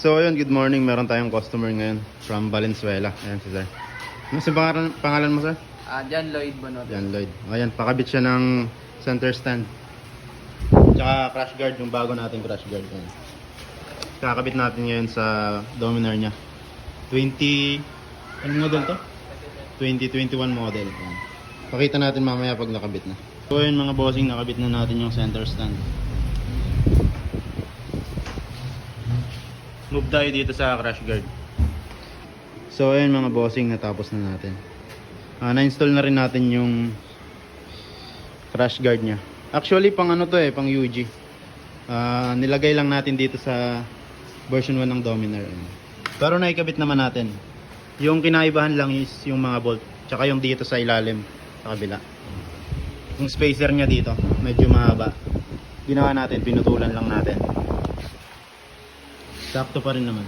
So ayun, good morning. Meron tayong customer ngayon from Valenzuela. Ayan si sir. Ano si pangalan, pangalan mo sir? Ah, John Lloyd Bonot. Yan Lloyd. Ayan, pakabit siya ng center stand. Tsaka crash guard, yung bago nating crash guard. Ayan. Kakabit natin ngayon sa Dominar niya. 20... Anong model to? 2021 model. Ayan. Pakita natin mamaya pag nakabit na. So yun mga bossing, nakabit na natin yung center stand. Move tayo dito sa crash guard. So ayun mga bossing, natapos na natin. Ah, na-install na rin natin yung crash guard niya. Actually, pang ano to eh, pang UG. Ah, nilagay lang natin dito sa version 1 ng Dominar. Pero naikabit naman natin. Yung kinaibahan lang is yung mga bolt, tsaka yung dito sa ilalim, sa kabila. Yung spacer niya dito, medyo mahaba. Ginawa natin, pinutulan lang natin. Sakto pa rin naman.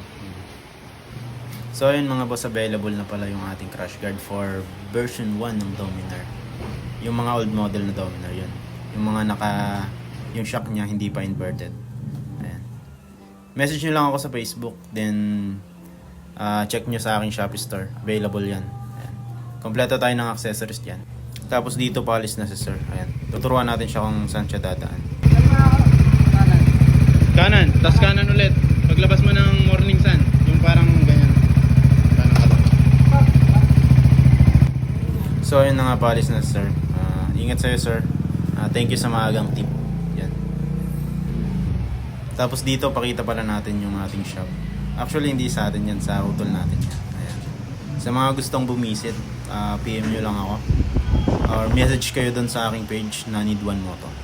So ayun mga boss, available na pala yung ating crash guard for version 1 ng Dominar. Yung mga old model na Dominar yun. Yung mga naka... yung shock niya hindi pa inverted. Ayan. Message nyo lang ako sa Facebook, then ah, check nyo sa aking Shopee store. Available yan. Ayan. Kompleto tayo ng accessories dyan. Tapos dito polish na si sir. Ayan. Tuturuan natin siya kung saan siya dadaan. So, yun na nga palis na sir. Ah, ingat sa'yo sir. Ah, thank you sa maagang tip. Yan. Tapos dito, pakita pala natin yung ating shop. Actually, hindi sa atin yan. Sa utol natin yan. Ayan. Sa mga gustong bumisit, ah, PM nyo lang ako. Or message kayo doon sa aking page na Need One Moto.